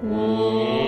ఓం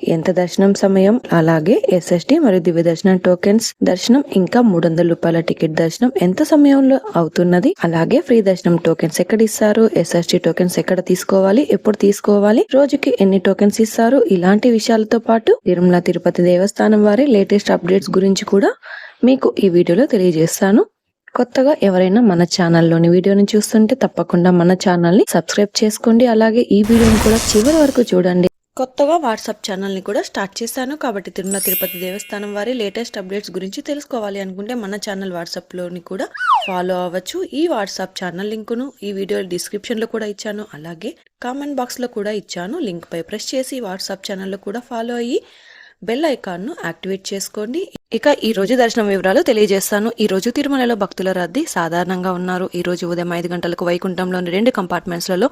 ఎంత దర్శనం సమయం? అలాగే ఎస్ఎస్టి మరియు దివ్య దర్శనం టోకెన్స్ దర్శనం ఇంకా మూడు వందల రూపాయల టికెట్ దర్శనం ఎంత సమయంలో అవుతున్నది? అలాగే ఫ్రీ దర్శనం టోకెన్స్ ఎక్కడ ఇస్తారు? ఎస్ఎస్టి టోకెన్స్ ఎక్కడ తీసుకోవాలి? ఎప్పుడు తీసుకోవాలి? రోజుకి ఎన్ని టోకెన్స్ ఇస్తారు? ఇలాంటి విషయాలతో పాటు తిరుమల తిరుపతి దేవస్థానం వారి లేటెస్ట్ అప్డేట్స్ గురించి కూడా మీకు ఈ వీడియోలో తెలియజేస్తాను. కొత్తగా ఎవరైనా మన ఛానల్లోని వీడియోని చూస్తుంటే తప్పకుండా మన ఛానల్ని సబ్స్క్రైబ్ చేసుకోండి. అలాగే ఈ వీడియోని కూడా చివరి వరకు చూడండి. కొత్తగా వాట్సాప్ ఛానల్ని కూడా స్టార్ట్ చేశాను కాబట్టి తిరుమల తిరుపతి దేవస్థానం వారి లేటెస్ట్ అప్డేట్స్ గురించి తెలుసుకోవాలి అనుకుంటే మన ఛానల్ వాట్సాప్లోని కూడా ఫాలో అవ్వచ్చు. ఈ వాట్సాప్ ఛానల్ లింకును ఈ వీడియో డిస్క్రిప్షన్లో కూడా ఇచ్చాను. అలాగే కామెంట్ బాక్స్లో కూడా ఇచ్చాను. లింక్పై ప్రెస్ చేసి వాట్సాప్ ఛానల్లో కూడా ఫాలో అయ్యి బెల్ ఐకాన్ను యాక్టివేట్ చేసుకోండి. ఇక ఈ రోజు దర్శనం వివరాలు తెలియజేస్తాను. ఈ రోజు తిరుమలలో భక్తుల రద్దీ సాధారణంగా ఉన్నారు. ఈ రోజు ఉదయం ఐదు గంటలకు వైకుంఠంలోని రెండు కంపార్ట్మెంట్స్లలో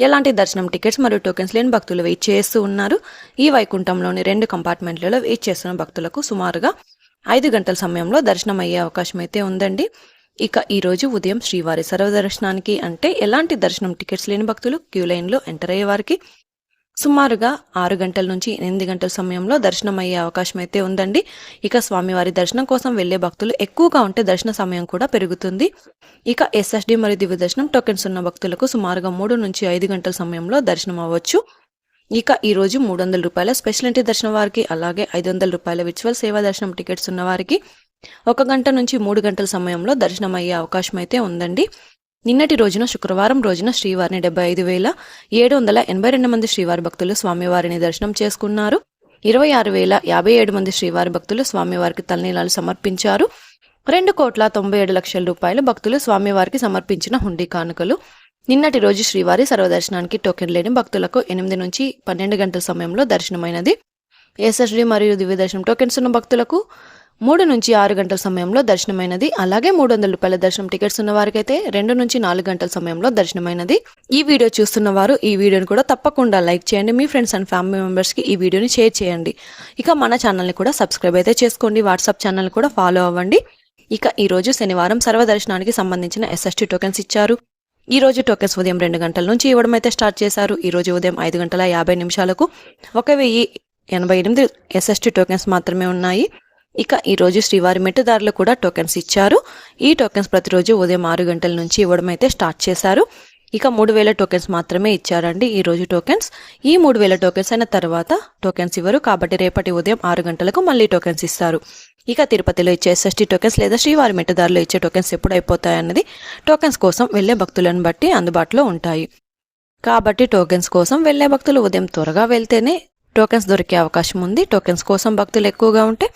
ఎలాంటి దర్శనం టికెట్స్ మరియు టోకెన్స్ లేని భక్తులు వెయిట్ చేస్తూ ఉన్నారు. ఈ వైకుంఠంలోని రెండు కంపార్ట్మెంట్లలో వెయిట్ చేస్తున్న భక్తులకు సుమారుగా ఐదు గంటల సమయంలో దర్శనం అయ్యే అవకాశం అయితే ఉందండి. ఇక ఈ రోజు ఉదయం శ్రీవారి సర్వదర్శనానికి అంటే ఎలాంటి దర్శనం టికెట్స్ లేని భక్తులు క్యూ లైన్లో ఎంటర్ అయ్యే వారికి సుమారుగా ఆరు గంటల నుంచి ఎనిమిది గంటల సమయంలో దర్శనం అయ్యే అవకాశం అయితే ఉందండి. ఇక స్వామివారి దర్శనం కోసం వెళ్ళే భక్తులు ఎక్కువగా ఉంటే దర్శన సమయం కూడా పెరుగుతుంది. ఇక ఎస్ఎస్డి మరియు దివ్య దర్శనం టోకెన్స్ ఉన్న భక్తులకు సుమారుగా మూడు నుంచి ఐదు గంటల సమయంలో దర్శనం అవ్వచ్చు. ఇక ఈ రోజు మూడు వందల రూపాయల స్పెషాలిటీ దర్శనం వారికి అలాగే ఐదు వందల రూపాయల విచువల్ సేవా దర్శనం టికెట్స్ ఉన్న వారికి ఒక గంట నుంచి మూడు గంటల సమయంలో దర్శనం అయ్యే అవకాశం అయితే ఉందండి. నిన్నటి రోజున శుక్రవారం రోజున శ్రీవారిని డెబ్బై ఐదు వేల ఏడు వందల ఎనభై రెండు మంది శ్రీవారి భక్తులు స్వామివారిని దర్శనం చేసుకున్నారు. ఇరవై ఆరు వేల యాభై ఏడు మంది శ్రీవారి భక్తులు స్వామివారికి తలనీలాలు సమర్పించారు. రెండు కోట్ల తొంభై ఏడు లక్షల రూపాయలు భక్తులు స్వామివారికి సమర్పించిన హుండీ కానుకలు. నిన్నటి రోజు శ్రీవారి సర్వదర్శనానికి టోకెన్ లేని భక్తులకు ఎనిమిది నుంచి పన్నెండు గంటల సమయంలో దర్శనమైనది. ఎస్ఎస్డి మరియు దివ్య దర్శనం టోకెన్స్ ఉన్న భక్తులకు మూడు నుంచి ఆరు గంటల సమయంలో దర్శనమైనది. అలాగే మూడు వందల రూపాయల దర్శనం టికెట్స్ ఉన్న వారికైతే రెండు నుంచి నాలుగు గంటల సమయంలో దర్శనమైనది. ఈ వీడియో చూస్తున్న వారు ఈ వీడియోని కూడా తప్పకుండా లైక్ చేయండి. మీ ఫ్రెండ్స్ అండ్ ఫ్యామిలీ మెంబర్స్కి ఈ వీడియోని షేర్ చేయండి. ఇక మన ఛానల్ని కూడా సబ్స్క్రైబ్ అయితే చేసుకోండి. వాట్సాప్ ఛానల్ కూడా ఫాలో అవ్వండి. ఇక ఈ రోజు శనివారం సర్వదర్శనానికి సంబంధించిన ఎస్ఎస్టీ టోకెన్స్ ఇచ్చారు. ఈ రోజు టోకెన్స్ ఉదయం రెండు గంటల నుంచి ఇవ్వడం అయితే స్టార్ట్ చేశారు. ఈ రోజు ఉదయం ఐదు గంటల యాభై నిమిషాలకు ఒక వెయ్యి ఎనభై ఎనిమిది ఎస్ఎస్టీ టోకెన్స్ మాత్రమే ఉన్నాయి. ఇక ఈరోజు శ్రీవారి మెట్టుదారులు కూడా టోకెన్స్ ఇచ్చారు. ఈ టోకెన్స్ ప్రతిరోజు ఉదయం ఆరు గంటల నుంచి ఇవ్వడం అయితే స్టార్ట్ చేశారు. ఇక మూడు వేల టోకెన్స్ మాత్రమే ఇచ్చారండి ఈ రోజు టోకెన్స్. ఈ మూడు వేల టోకెన్స్ అయిన తర్వాత టోకెన్స్ ఇవ్వరు కాబట్టి రేపటి ఉదయం ఆరు గంటలకు మళ్ళీ టోకెన్స్ ఇస్తారు. ఇక తిరుపతిలో ఇచ్చే ఎస్ఎస్టీ టోకెన్స్ లేదా శ్రీవారి మెట్టుదారులు ఇచ్చే టోకెన్స్ ఎప్పుడు అయిపోతాయన్నది టోకెన్స్ కోసం వెళ్ళే భక్తులను బట్టి అందుబాటులో ఉంటాయి. కాబట్టి టోకెన్స్ కోసం వెళ్ళే భక్తులు ఉదయం త్వరగా వెళ్తేనే టోకెన్స్ దొరికే అవకాశం ఉంది. టోకెన్స్ కోసం భక్తులు ఎక్కువగా ఉంటే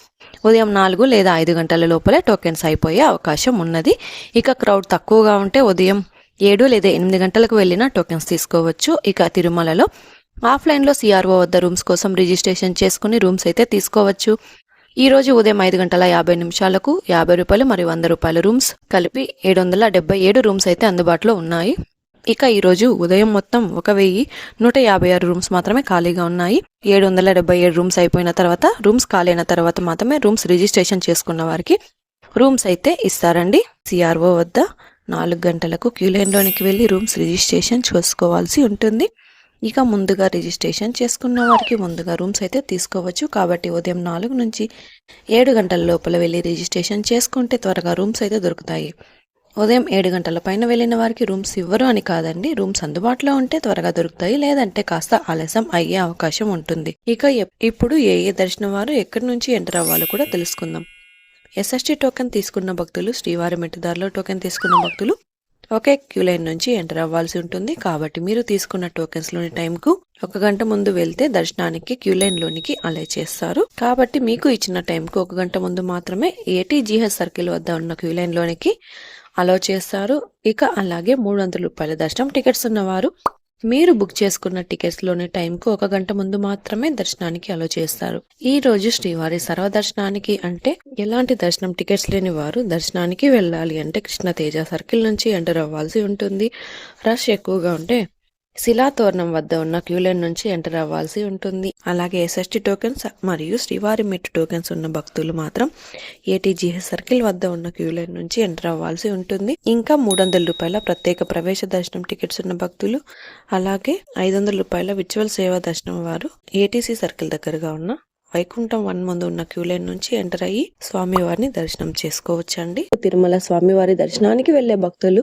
ఉదయం నాలుగు లేదా ఐదు గంటల లోపలే టోకెన్స్ అయిపోయే అవకాశం ఉన్నది. ఇక క్రౌడ్ తక్కువగా ఉంటే ఉదయం ఏడు లేదా ఎనిమిది గంటలకు వెళ్ళిన టోకెన్స్ తీసుకోవచ్చు. ఇక తిరుమలలో ఆఫ్లైన్లో సిఆర్ఓ వద్ద రూమ్స్ కోసం రిజిస్ట్రేషన్ చేసుకుని రూమ్స్ అయితే తీసుకోవచ్చు. ఈ రోజు ఉదయం ఐదు గంటల యాభై నిమిషాలకు యాభై రూపాయలు మరియు వంద రూపాయల రూమ్స్ కలిపి ఏడు వందల డెబ్బై ఏడు రూమ్స్ అయితే అందుబాటులో ఉన్నాయి. ఇక ఈరోజు ఉదయం మొత్తం ఒక వెయ్యి నూట యాభై ఆరు రూమ్స్ మాత్రమే ఖాళీగా ఉన్నాయి. ఏడు వందల డెబ్బై ఏడు రూమ్స్ అయిపోయిన తర్వాత రూమ్స్ ఖాళీ అయిన తర్వాత మాత్రమే రూమ్స్ రిజిస్ట్రేషన్ చేసుకున్న వారికి రూమ్స్ అయితే ఇస్తారండి. సిఆర్ఓ వద్ద నాలుగు గంటలకు క్యూ లైన్లోనికి వెళ్ళి రూమ్స్ రిజిస్ట్రేషన్ చేసుకోవాల్సి ఉంటుంది. ఇక ముందుగా రిజిస్ట్రేషన్ చేసుకున్న వారికి ముందుగా రూమ్స్ అయితే తీసుకోవచ్చు. కాబట్టి ఉదయం నాలుగు నుంచి ఏడు గంటల లోపల వెళ్ళి రిజిస్ట్రేషన్ చేసుకుంటే త్వరగా రూమ్స్ అయితే దొరుకుతాయి. ఉదయం ఏడు గంటల పైన వెళ్ళిన వారికి రూమ్స్ ఇవ్వరు అని కాదండి. రూమ్స్ అందుబాటులో ఉంటే త్వరగా దొరుకుతాయి లేదంటే కాస్త ఆలస్యం అయ్యే అవకాశం ఉంటుంది. ఇక ఎప్- ఇప్పుడు ఏ ఏ దర్శనం వారు ఎక్కడి నుంచి ఎంటర్ అవ్వాలో కూడా తెలుసుకుందాం. ఎస్ఎస్టీ టోకెన్ తీసుకున్న భక్తులు శ్రీవారి మెట్టుదారిలో టోకెన్ తీసుకున్న భక్తులు ఒకే క్యూ లైన్ నుంచి ఎంటర్ అవ్వాల్సి ఉంటుంది. కాబట్టి మీరు తీసుకున్న టోకెన్స్లోని టైంకు ఒక గంట ముందు వెళ్తే దర్శనానికి క్యూ లైన్ లోనికి అలే చేస్తారు. కాబట్టి మీకు ఇచ్చిన టైంకు ఒక గంట ముందు మాత్రమే ఏటీజీహెచ్ సర్కిల్ వద్ద ఉన్న క్యూ లైన్ లోనికి అలో చేస్తారు. ఇక అలాగే మూడు వందల రూపాయల దర్శనం టికెట్స్ ఉన్నవారు మీరు బుక్ చేసుకున్న టికెట్స్లోని టైంకు ఒక గంట ముందు మాత్రమే దర్శనానికి అలో చేస్తారు. ఈ రోజు శ్రీవారి సర్వదర్శనానికి అంటే ఎలాంటి దర్శనం టికెట్స్ లేని వారు దర్శనానికి వెళ్ళాలి అంటే కృష్ణ తేజ సర్కిల్ నుంచి ఎంటర్ అవ్వాల్సి ఉంటుంది. రష్ ఎక్కువగా ఉంటే శిలాతోరణం వద్ద ఉన్న క్యూ లైన్ నుంచి ఎంటర్ అవ్వాల్సి ఉంటుంది. అలాగే ఎస్ఎస్టీ టోకెన్స్ మరియు శ్రీవారి మెట్టు టోకెన్స్ ఉన్న భక్తులు మాత్రం ఏటీజీహెచ్ సర్కిల్ వద్ద ఉన్న క్యూ లైన్ నుంచి ఎంటర్ అవ్వాల్సి ఉంటుంది. ఇంకా మూడు వందల రూపాయల ప్రత్యేక ప్రవేశ దర్శనం టికెట్స్ ఉన్న భక్తులు అలాగే ఐదు వందల రూపాయల విచువల్ సేవా దర్శనం వారు ఏటీసీ సర్కిల్ దగ్గరగా ఉన్న వైకుంఠం వన్ ముందు ఉన్న క్యూ లైన్ నుంచి ఎంటర్ అయ్యి స్వామివారిని దర్శనం చేసుకోవచ్చండి. తిరుమల స్వామివారి దర్శనానికి వెళ్ళే భక్తులు